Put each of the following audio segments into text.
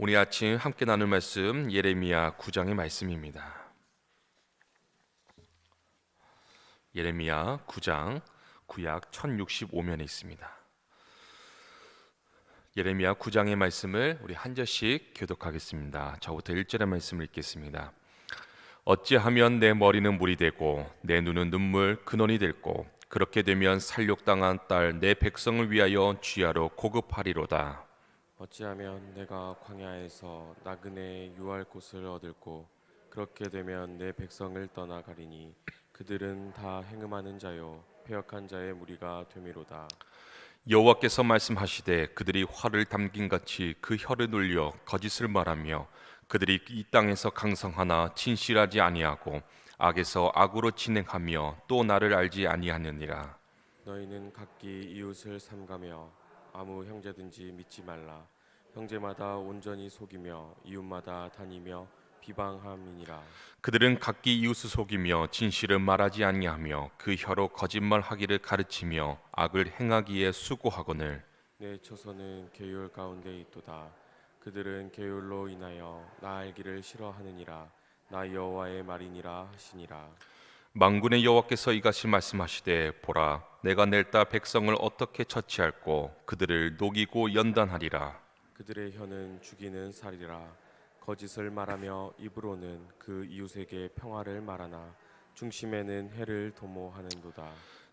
오늘 아침 함께 나눌 말씀 예레미야 9장의 말씀입니다. 예레미야 9장 구약 1065면에 있습니다. 예레미야 9장의 말씀을 우리 한 절씩 교독하겠습니다. 저부터 1절의 말씀을 읽겠습니다. 어찌하면 내 머리는 물이 되고 내 눈은 눈물 근원이 될고 그렇게 되면 살육당한 딸 내 백성을 위하여 쥐하로 고급하리로다. 어찌하면 내가 광야에서 나그네의 유할 곳을 얻을고 그렇게 되면 내 백성을 떠나 가리니 그들은 다 행음하는 자요 패역한 자의 무리가 되미로다. 여호와께서 말씀하시되 그들이 화를 담긴 같이 그 혀를 눌려 거짓을 말하며 그들이 이 땅에서 강성하나 진실하지 아니하고 악에서 악으로 진행하며 또 나를 알지 아니하느니라. 너희는 각기 이웃을 삼가며 아무 형제든지 믿지 말라. 형제마다 온전히 속이며 이웃마다 다니며 비방함이니라. 그들은 각기 이웃을 속이며 진실을 말하지 아니하며 그 혀로 거짓말하기를 가르치며 악을 행하기에 수고하거늘. 내 처소는 계율 가운데 있도다. 그들은 계율로 인하여 나 알기를 싫어하느니라. 나 여호와의 말이니라 하시니라 망군의 여호와께서 이같이 말씀하시되 보라 내가 낼다 백성을 어떻게 처치할꼬? 그들을 녹이고 연단하리라. 그들의 혀는 죽이는 살이라. 거짓을 말하며 입으로는 그 이웃에게 평화를 말하나 중심에는 해를 도모하는도다.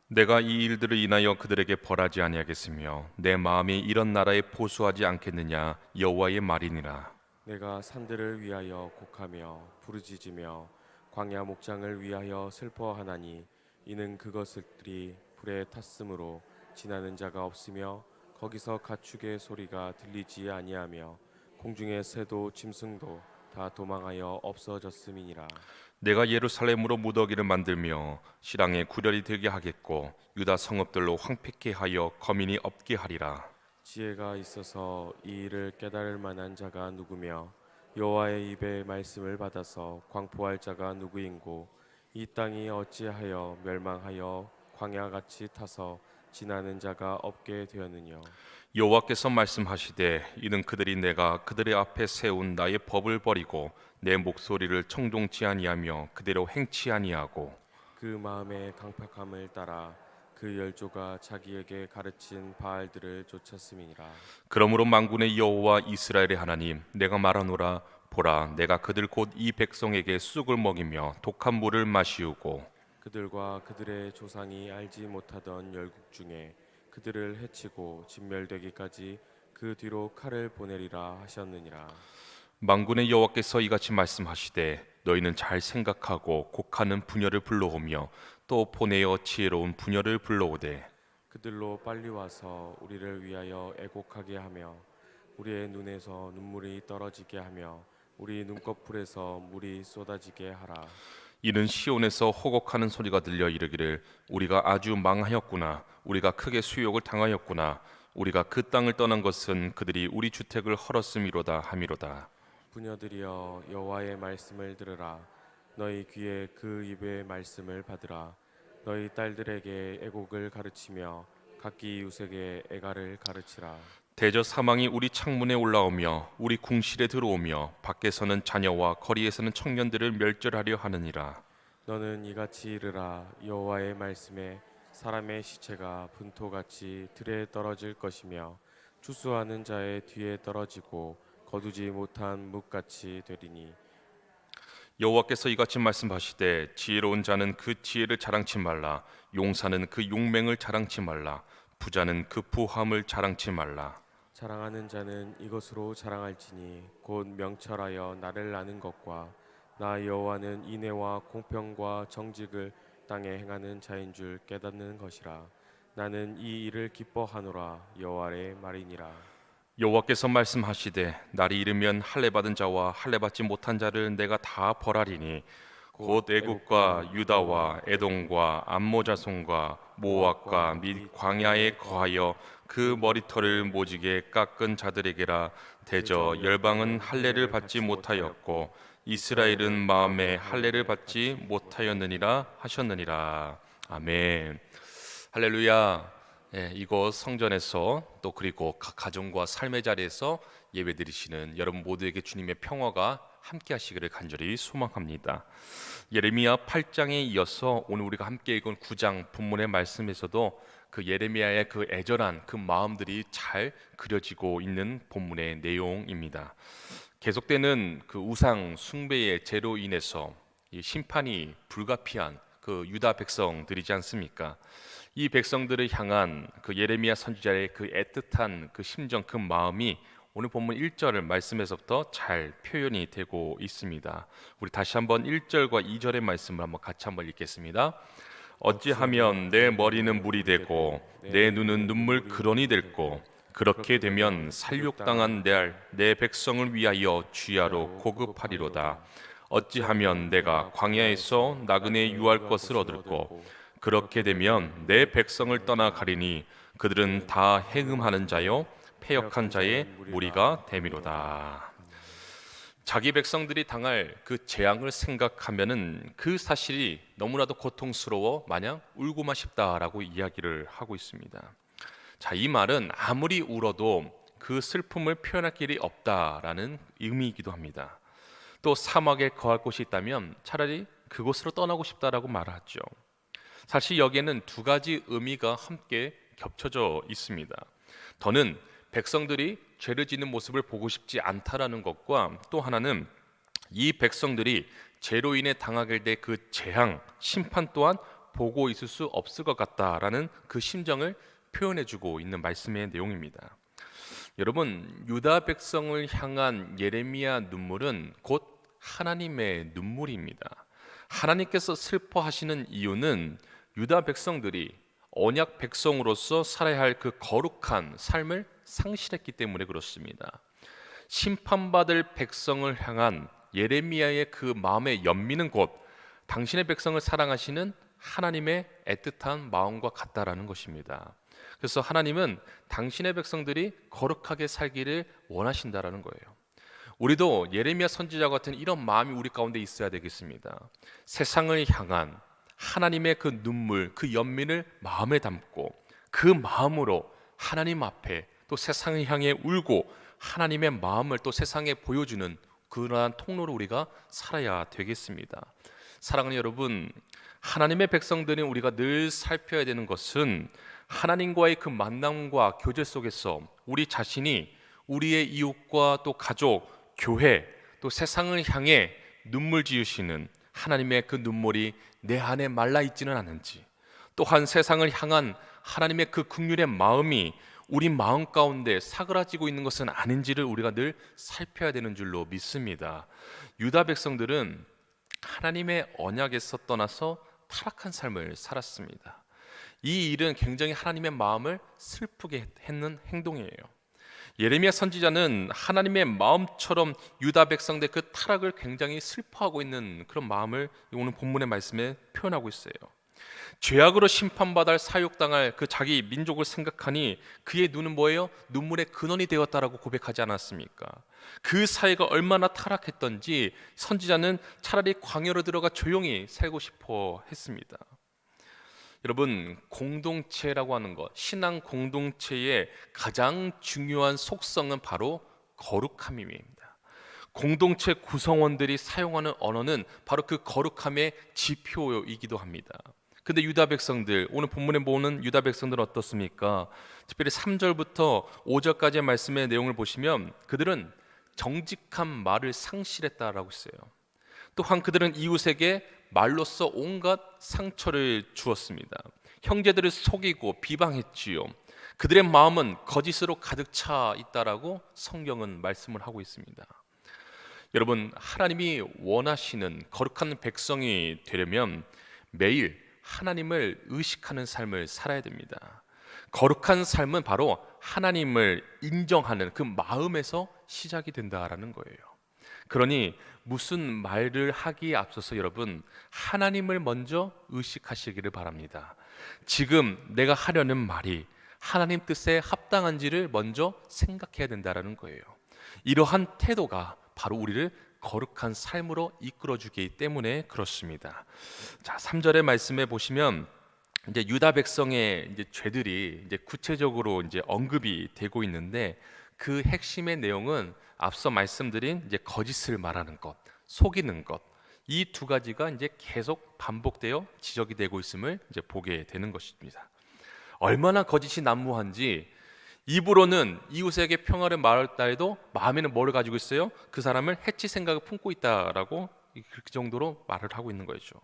내가 이 일들을 인하여 그들에게 벌하지 아니하겠으며 내 마음이 이런 나라에 보수하지 않겠느냐? 여호와의 말이니라. 내가 산들을 위하여 곡하며 부르짖으며 광야 목장을 위하여 슬퍼하나니 이는 그것들이 불에 탔으므로 지나는 자가 없으며 거기서 가축의 소리가 들리지 아니하며 공중의 새도 짐승도 다 도망하여 없어졌음이니라. 내가 예루살렘으로 무더기를 만들며 시랑에 구렬이 되게 하겠고 유다 성읍들로 황폐케 하여 거민이 없게 하리라. 지혜가 있어서 이 일을 깨달을 만한 자가 누구며 여호와의 입의 말씀을 받아서 광포할 자가 누구인고 이 땅이 어찌하여 멸망하여 광야같이 타서 지나는 자가 없게 되었느냐 여호와께서 말씀하시되 이는 그들이 내가 그들의 앞에 세운 나의 법을 버리고 내 목소리를 청종치 아니하며 그대로 행치 아니하고 그 마음의 강팍함을 따라 그 열조가 자기에게 가르친 바알들을 쫓았음이니라. 그러므로 만군의 여호와 이스라엘의 하나님 내가 말하노라. 보라 내가 그들 곧 이 백성에게 쑥을 먹이며 독한 물을 마시우고 그들과 그들의 조상이 알지 못하던 열국 중에 그들을 해치고 진멸되기까지 그 뒤로 칼을 보내리라 하셨느니라. 만군의 여호와께서 이같이 말씀하시되 너희는 잘 생각하고 곡하는 부녀를 불러오며 또 보내어 지혜로운 부녀를 불러오되 그들로 빨리 와서 우리를 위하여 애곡하게 하며 우리의 눈에서 눈물이 떨어지게 하며 우리 눈꺼풀에서 물이 쏟아지게 하라. 이는 시온에서 호곡하는 소리가 들려 이르기를 우리가 아주 망하였구나. 우리가 크게 수욕을 당하였구나. 우리가 그 땅을 떠난 것은 그들이 우리 주택을 헐었음이로다 함이로다. 부녀들이여 여호와의 말씀을 들으라 너희 귀에 그 입의 말씀을 받으라. 너희 딸들에게 애곡을 가르치며 각기 이웃에게 애가를 가르치라. 대저 사망이 우리 창문에 올라오며 우리 궁실에 들어오며 밖에서는 자녀와 거리에서는 청년들을 멸절하려 하느니라. 너는 이같이 이르라. 여호와의 말씀에 사람의 시체가 분토같이 들에 떨어질 것이며 추수하는 자의 뒤에 떨어지고 거두지 못한 묵같이 되리니 여호와께서 이같이 말씀하시되 지혜로운 자는 그 지혜를 자랑치 말라 용사는 그 용맹을 자랑치 말라 부자는 그 부함을 자랑치 말라. 자랑하는 자는 이것으로 자랑할지니 곧 명철하여 나를 아는 것과 나 여호와는 인애와 공평과 정직을 땅에 행하는 자인 줄 깨닫는 것이라. 나는 이 일을 기뻐하노라 여호와의 말이니라 여호와께서 말씀하시되 날이 이르면 할례 받은 자와 할례 받지 못한 자를 내가 다 벌하리니 곧 애국과 유다와 에돔과 암모 자손과 모압과 및 광야에 거하여 그 머리털을 모지게 깎은 자들에게라 대저 열방은 할례를 받지 못하였고 이스라엘은 마음에 할례를 받지 못하였느니라 하셨느니라. 아멘. 할렐루야 예, 이곳 성전에서 또 그리고 각 가정과 삶의 자리에서 예배드리시는 여러분 모두에게 주님의 평화가 함께 하시기를 간절히 소망합니다. 예레미야 8장에 이어서 오늘 우리가 함께 읽은 9장 본문의 말씀에서도 그 예레미야의 그 애절한 그 마음들이 잘 그려지고 있는 본문의 내용입니다. 계속되는 그 우상 숭배의 죄로 인해서 이 심판이 불가피한 그 유다 백성들이지 않습니까? 이 백성들을 향한 그 예레미야 선지자의 그 애틋한 그 심정 그 마음이 오늘 본문 1절 말씀에서부터 잘 표현이 되고 있습니다. 우리 다시 한번 1절과 2절의 말씀을 한번 같이 한번 읽겠습니다. 어찌하면 내 머리는 물이 되고 내 눈은 눈물 근원이 될고 그렇게 되면 살육당한 내, 내 백성을 위하여 주야로 고급하리로다. 어찌하면 내가 광야에서 나그네 유할 것을 얻을고 그렇게 되면 내 백성을 떠나 가리니 그들은 다 해금하는 자요 패역한 자의 무리가 되미로다. 자기 백성들이 당할 그 재앙을 생각하면은 그 사실이 너무나도 고통스러워 마냥 울고만 싶다라고 이야기를 하고 있습니다. 자, 이 말은 아무리 울어도 그 슬픔을 표현할 길이 없다라는 의미이기도 합니다. 또 사막에 거할 곳이 있다면 차라리 그곳으로 떠나고 싶다라고 말하죠. 사실 여기에는 두 가지 의미가 함께 겹쳐져 있습니다. 더는 백성들이 죄를 짓는 모습을 보고 싶지 않다라는 것과 또 하나는 이 백성들이 죄로 인해 당하게 될 그 재앙, 심판 또한 보고 있을 수 없을 것 같다라는 그 심정을 표현해주고 있는 말씀의 내용입니다. 여러분 유다 백성을 향한 예레미야 눈물은 곧 하나님의 눈물입니다. 하나님께서 슬퍼하시는 이유는 유다 백성들이 언약 백성으로서 살아야 할 그 거룩한 삶을 상실했기 때문에 그렇습니다. 심판받을 백성을 향한 예레미야의 그 마음의 연민은 곧 당신의 백성을 사랑하시는 하나님의 애틋한 마음과 같다라는 것입니다. 그래서 하나님은 당신의 백성들이 거룩하게 살기를 원하신다라는 거예요. 우리도 예레미야 선지자 같은 이런 마음이 우리 가운데 있어야 되겠습니다. 세상을 향한 하나님의 그 눈물, 그 연민을 마음에 담고 그 마음으로 하나님 앞에 또 세상을 향해 울고 하나님의 마음을 또 세상에 보여주는 그러한 통로로 우리가 살아야 되겠습니다. 사랑하는 여러분, 하나님의 백성들인 우리가 늘 살펴야 되는 것은 하나님과의 그 만남과 교제 속에서 우리 자신이 우리의 이웃과 또 가족, 교회, 또 세상을 향해 눈물 지으시는 하나님의 그 눈물이 내 안에 말라 있지는 않은지, 또한 세상을 향한 하나님의 그 극률의 마음이 우리 마음 가운데 사그라지고 있는 것은 아닌지를 우리가 늘 살펴야 되는 줄로 믿습니다. 유다 백성들은 하나님의 언약에서 떠나서 타락한 삶을 살았습니다. 이 일은 굉장히 하나님의 마음을 슬프게 했는 행동이에요. 예레미야 선지자는 하나님의 마음처럼 유다 백성들 그 타락을 굉장히 슬퍼하고 있는 그런 마음을 오늘 본문의 말씀에 표현하고 있어요. 죄악으로 심판받을 사육당할 그 자기 민족을 생각하니 그의 눈은 뭐예요? 눈물의 근원이 되었다라고 고백하지 않았습니까? 그 사회가 얼마나 타락했던지 선지자는 차라리 광야로 들어가 조용히 살고 싶어 했습니다. 여러분 공동체라고 하는 것, 신앙 공동체의 가장 중요한 속성은 바로 거룩함입니다. 공동체 구성원들이 사용하는 언어는 바로 그 거룩함의 지표이기도 합니다. 근데 유다 백성들 오늘 본문에 보는 유다 백성들 어떻습니까? 특별히 3절부터 5절까지의 말씀의 내용을 보시면 그들은 정직한 말을 상실했다라고 했어요. 또한 그들은 이웃에게 말로써 온갖 상처를 주었습니다. 형제들을 속이고 비방했지요. 그들의 마음은 거짓으로 가득 차 있다라고 성경은 말씀을 하고 있습니다. 여러분, 하나님이 원하시는 거룩한 백성이 되려면 매일 하나님을 의식하는 삶을 살아야 됩니다. 거룩한 삶은 바로 하나님을 인정하는 그 마음에서 시작이 된다라는 거예요. 그러니 무슨 말을 하기에 앞서서 여러분 하나님을 먼저 의식하시기를 바랍니다. 지금 내가 하려는 말이 하나님 뜻에 합당한지를 먼저 생각해야 된다라는 거예요. 이러한 태도가 바로 우리를 거룩한 삶으로 이끌어 주기 때문에 그렇습니다. 자, 3절의 말씀에 보시면 이제 유다 백성의 이제 죄들이 이제 구체적으로 이제 언급이 되고 있는데 그 핵심의 내용은 앞서 말씀드린 이제 거짓을 말하는 것, 속이는 것. 이 두 가지가 이제 계속 반복되어 지적이 되고 있음을 이제 보게 되는 것입니다. 얼마나 거짓이 난무한지 입으로는 이웃에게 평화를 말했다 해도 마음에는 뭐를 가지고 있어요? 그 사람을 해치 생각을 품고 있다라고 그 정도로 말을 하고 있는 거죠.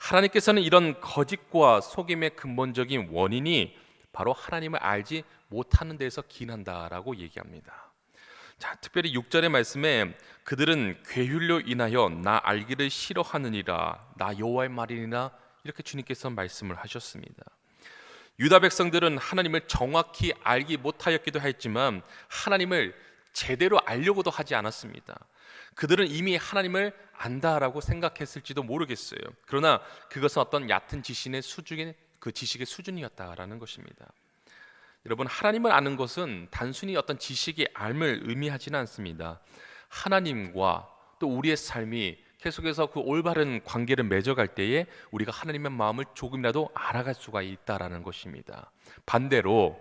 하나님께서는 이런 거짓과 속임의 근본적인 원인이 바로 하나님을 알지 못하는 데서 기인한다라고 얘기합니다. 자, 특별히 6절의 말씀에 그들은 괴율로 인하여 나 알기를 싫어하느니라 나 여호와의 말이니라 이렇게 주님께서 말씀을 하셨습니다. 유다 백성들은 하나님을 정확히 알기 못하였기도 했지만 하나님을 제대로 알려고도 하지 않았습니다. 그들은 이미 하나님을 안다라고 생각했을지도 모르겠어요. 그러나 그것은 어떤 얕은 지식의 수준의 그 지식의 수준이었다라는 것입니다. 여러분 하나님을 아는 것은 단순히 어떤 지식의 알을 의미하지는 않습니다. 하나님과 또 우리의 삶이 계속해서 그 올바른 관계를 맺어갈 때에 우리가 하나님의 마음을 조금이라도 알아갈 수가 있다라는 것입니다. 반대로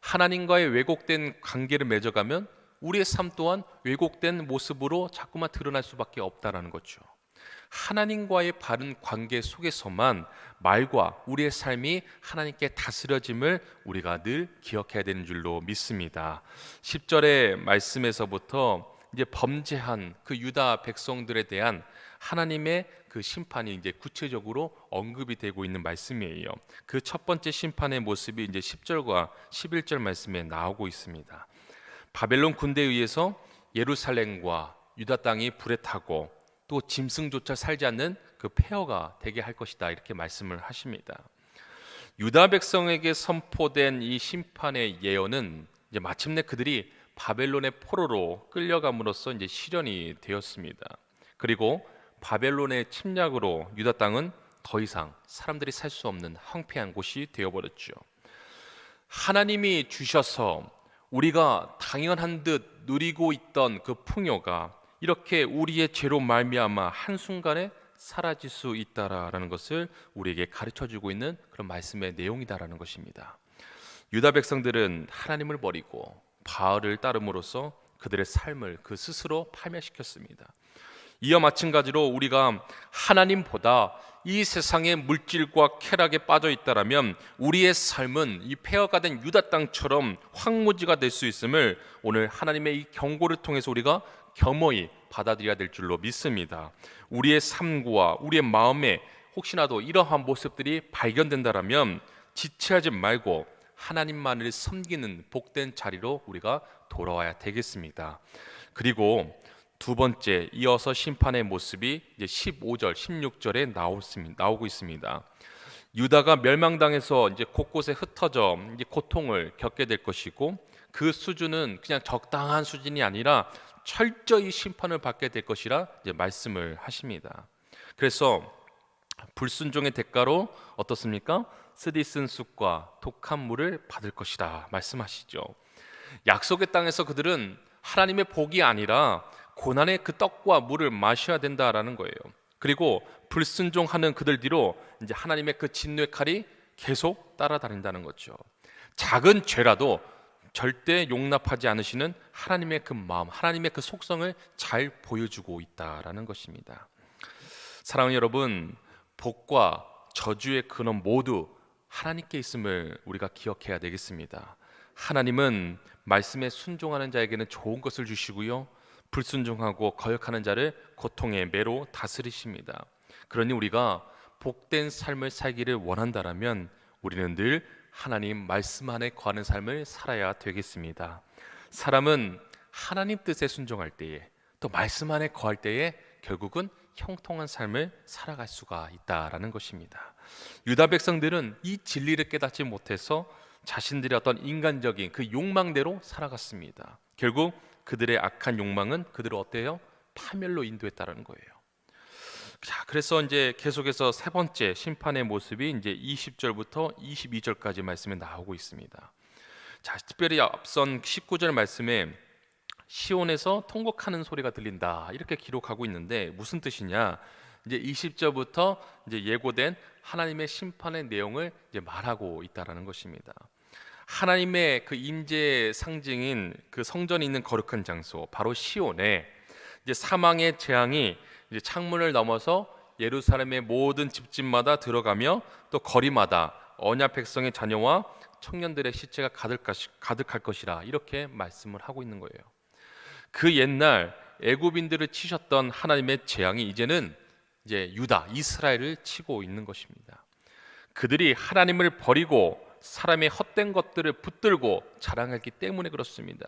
하나님과의 왜곡된 관계를 맺어가면 우리의 삶 또한 왜곡된 모습으로 자꾸만 드러날 수밖에 없다라는 거죠. 하나님과의 바른 관계 속에서만 말과 우리의 삶이 하나님께 다스려짐을 우리가 늘 기억해야 되는 줄로 믿습니다. 10절의 말씀에서부터 이제 범죄한 그 유다 백성들에 대한 하나님의 그 심판이 이제 구체적으로 언급이 되고 있는 말씀이에요. 그 첫 번째 심판의 모습이 이제 10절과 11절 말씀에 나오고 있습니다. 바벨론 군대에 의해서 예루살렘과 유다 땅이 불에 타고 또 짐승조차 살지 않는 그 폐허가 되게 할 것이다 이렇게 말씀을 하십니다. 유다 백성에게 선포된 이 심판의 예언은 이제 마침내 그들이 바벨론의 포로로 끌려감으로써 이제 실현이 되었습니다. 그리고 바벨론의 침략으로 유다 땅은 더 이상 사람들이 살 수 없는 황폐한 곳이 되어버렸죠. 하나님이 주셔서 우리가 당연한 듯 누리고 있던 그 풍요가 이렇게 우리의 죄로 말미암아 한 순간에 사라질 수 있다라는 것을 우리에게 가르쳐 주고 있는 그런 말씀의 내용이다라는 것입니다. 유다 백성들은 하나님을 버리고 바알을 따름으로써 그들의 삶을 그 스스로 파멸시켰습니다. 이와 마찬가지로 우리가 하나님보다 이 세상의 물질과 쾌락에 빠져 있다라면 우리의 삶은 이 폐허가 된 유다 땅처럼 황무지가 될 수 있음을 오늘 하나님의 이 경고를 통해서 우리가 겸허히 받아들여야 될 줄로 믿습니다. 우리의 삶과 우리의 마음에 혹시나도 이러한 모습들이 발견된다라면 지체하지 말고 하나님만을 섬기는 복된 자리로 우리가 돌아와야 되겠습니다. 그리고 두 번째 이어서 심판의 모습이 이제 15절, 16절에 나오고 있습니다. 유다가 멸망당해서 이제 곳곳에 흩어져 이제 고통을 겪게 될 것이고 그 수준은 그냥 적당한 수준이 아니라 철저히 심판을 받게 될 것이라 말씀을 하십니다. 그래서 불순종의 대가로 어떻습니까? 쓰디쓴 쑥과 독한 물을 받을 것이라 말씀하시죠. 약속의 땅에서 그들은 하나님의 복이 아니라 고난의 그 떡과 물을 마셔야 된다라는 거예요. 그리고 불순종하는 그들 뒤로 이제 하나님의 그 진노의 칼이 계속 따라다닌다는 거죠. 작은 죄라도 절대 용납하지 않으시는 하나님의 그 마음, 하나님의 그 속성을 잘 보여주고 있다라는 것입니다. 사랑하는 여러분, 복과 저주의 근원 모두 하나님께 있음을 우리가 기억해야 되겠습니다. 하나님은 말씀에 순종하는 자에게는 좋은 것을 주시고요. 불순종하고 거역하는 자를 고통의 매로 다스리십니다. 그러니 우리가 복된 삶을 살기를 원한다라면 우리는 늘 하나님 말씀 안에 거하는 삶을 살아야 되겠습니다. 사람은 하나님 뜻에 순종할 때에 또 말씀 안에 거할 때에 결국은 형통한 삶을 살아갈 수가 있다라는 것입니다. 유다 백성들은 이 진리를 깨닫지 못해서 자신들의 어떤 인간적인 그 욕망대로 살아갔습니다. 결국 그들의 악한 욕망은 그들을 어때요? 파멸로 인도했다라는 거예요. 자, 그래서 이제 계속해서 세 번째 심판의 모습이 이제 20절부터 22절까지 말씀에 나오고 있습니다. 자, 특별히 앞선 19절 말씀에 시온에서 통곡하는 소리가 들린다 이렇게 기록하고 있는데 무슨 뜻이냐? 이제 20절부터 이제 예고된 하나님의 심판의 내용을 이제 말하고 있다라는 것입니다. 하나님의 그 임재 상징인 그 성전이 있는 거룩한 장소 바로 시온에 이제 사망의 재앙이 이제 창문을 넘어서 예루살렘의 모든 집집마다 들어가며 또 거리마다 언약 백성의 자녀와 청년들의 시체가 가득 가득할 것이라 이렇게 말씀을 하고 있는 거예요. 그 옛날 애굽인들을 치셨던 하나님의 재앙이 이제는 이제 유다 이스라엘을 치고 있는 것입니다. 그들이 하나님을 버리고 사람의 헛된 것들을 붙들고 자랑했기 때문에 그렇습니다.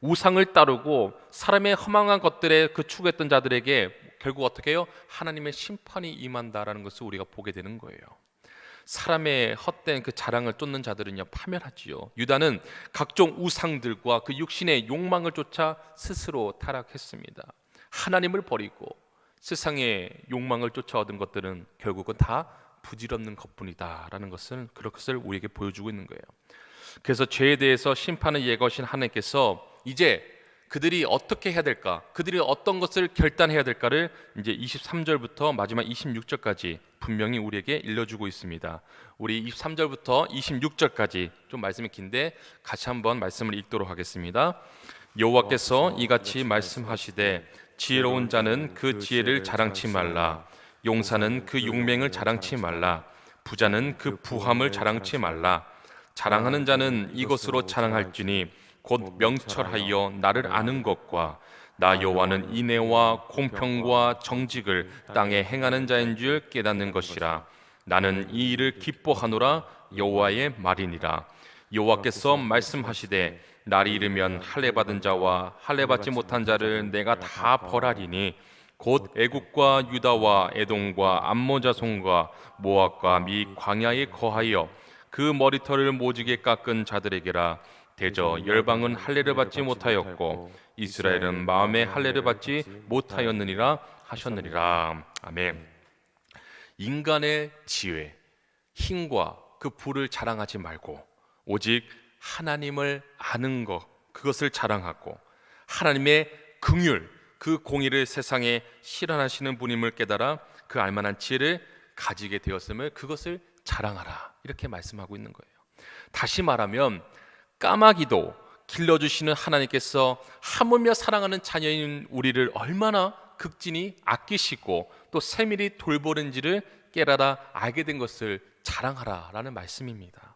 우상을 따르고 사람의 허망한 것들에 그 추구했던 자들에게 결국 어떻게 해요? 하나님의 심판이 임한다라는 것을 우리가 보게 되는 거예요. 사람의 헛된 그 자랑을 쫓는 자들은요 파멸하지요. 유다는 각종 우상들과 그 육신의 욕망을 쫓아 스스로 타락했습니다. 하나님을 버리고 세상의 욕망을 쫓아 얻은 것들은 결국은 다 부질없는 것뿐이다라는 것을 그것을 우리에게 보여주고 있는 거예요. 그래서 죄에 대해서 심판을 예거하신 하나님께서 이제 그들이 어떻게 해야 될까? 그들이 어떤 것을 결단해야 될까를 이제 23절부터 마지막 26절까지 분명히 우리에게 일러주고 있습니다. 우리 23절부터 26절까지 좀 말씀이 긴데 같이 한번 말씀을 읽도록 하겠습니다. 여호와께서 이같이 말씀하시되 지혜로운 자는 그 지혜를 자랑치 말라 용사는 그 용맹을 자랑치 말라. 부자는 그 부함을 자랑치 말라. 자랑하는 자는 이것으로 자랑할지니 곧 명철하여 나를 아는 것과 나 여호와는 인애와 공평과 정직을 땅에 행하는 자인 줄 깨닫는 것이라. 나는 이 일을 기뻐하노라 여호와의 말이니라. 여호와께서 말씀하시되 날이 이르면 할례 받은 자와 할례 받지 못한 자를 내가 다 벌하리니 곧 애국과 유다와 에돔과 암모 자손과 모압과 미 광야에 거하여 그 머리털을 모지게 깎은 자들에게라 대저 열방은 할례를 받지 못하였고 이스라엘은 마음에 할례를 받지 못하였느니라 하셨느니라 아멘. 인간의 지혜, 힘과 그 부를 자랑하지 말고 오직 하나님을 아는 것 그것을 자랑하고 하나님의 긍휼 그 공의를 세상에 실현하시는 분임을 깨달아 그 알만한 지혜를 가지게 되었음을 그것을 자랑하라 이렇게 말씀하고 있는 거예요. 다시 말하면 까마귀도 길러주시는 하나님께서 하물며 사랑하는 자녀인 우리를 얼마나 극진히 아끼시고 또 세밀히 돌보는지를 깨달아 알게 된 것을 자랑하라라는 말씀입니다.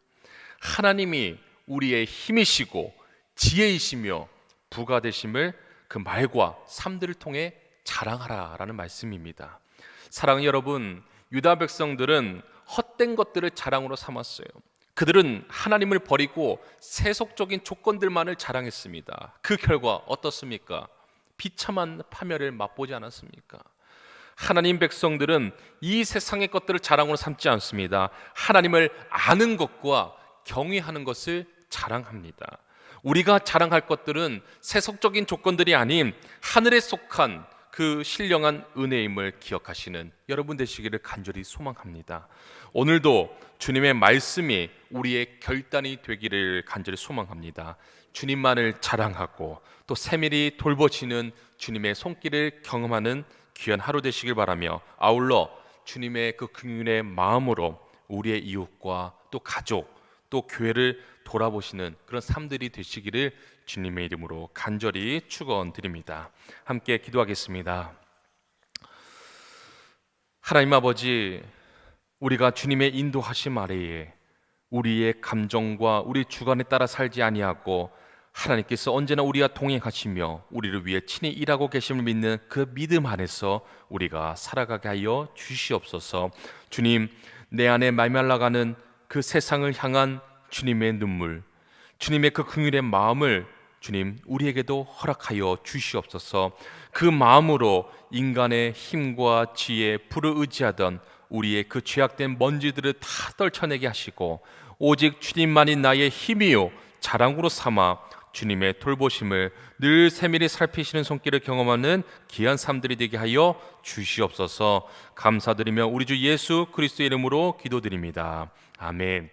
하나님이 우리의 힘이시고 지혜이시며 부가 되심을 그 말과 삶들을 통해 자랑하라라는 말씀입니다. 사랑하는 여러분, 유다 백성들은 헛된 것들을 자랑으로 삼았어요. 그들은 하나님을 버리고 세속적인 조건들만을 자랑했습니다. 그 결과 어떻습니까? 비참한 파멸을 맛보지 않았습니까? 하나님 백성들은 이 세상의 것들을 자랑으로 삼지 않습니다. 하나님을 아는 것과 경외하는 것을 자랑합니다. 우리가 자랑할 것들은 세속적인 조건들이 아닌 하늘에 속한 그 신령한 은혜임을 기억하시는 여러분 되시기를 간절히 소망합니다. 오늘도 주님의 말씀이 우리의 결단이 되기를 간절히 소망합니다. 주님만을 자랑하고 또 세밀히 돌보시는 주님의 손길을 경험하는 귀한 하루 되시길 바라며 아울러 주님의 그 긍휼의 마음으로 우리의 이웃과 또 가족 또 교회를 돌아보시는 그런 삶들이 되시기를 주님의 이름으로 간절히 축원드립니다. 함께 기도하겠습니다. 하나님 아버지 우리가 주님의 인도하심 아래에 우리의 감정과 우리 주관에 따라 살지 아니하고 하나님께서 언제나 우리와 동행하시며 우리를 위해 친히 일하고 계심을 믿는 그 믿음 안에서 우리가 살아가게 하여 주시옵소서. 주님, 내 안에 말말라가는 그 세상을 향한 주님의 눈물, 주님의 그 긍휼의 마음을 주님 우리에게도 허락하여 주시옵소서. 그 마음으로 인간의 힘과 지혜, 불을 의지하던 우리의 그 죄악된 먼지들을 다 떨쳐내게 하시고 오직 주님만이 나의 힘이요 자랑으로 삼아 주님의 돌보심을 늘 세밀히 살피시는 손길을 경험하는 귀한 삶들이 되게 하여 주시옵소서. 감사드리며 우리 주 예수 그리스도의 이름으로 기도드립니다. 아멘.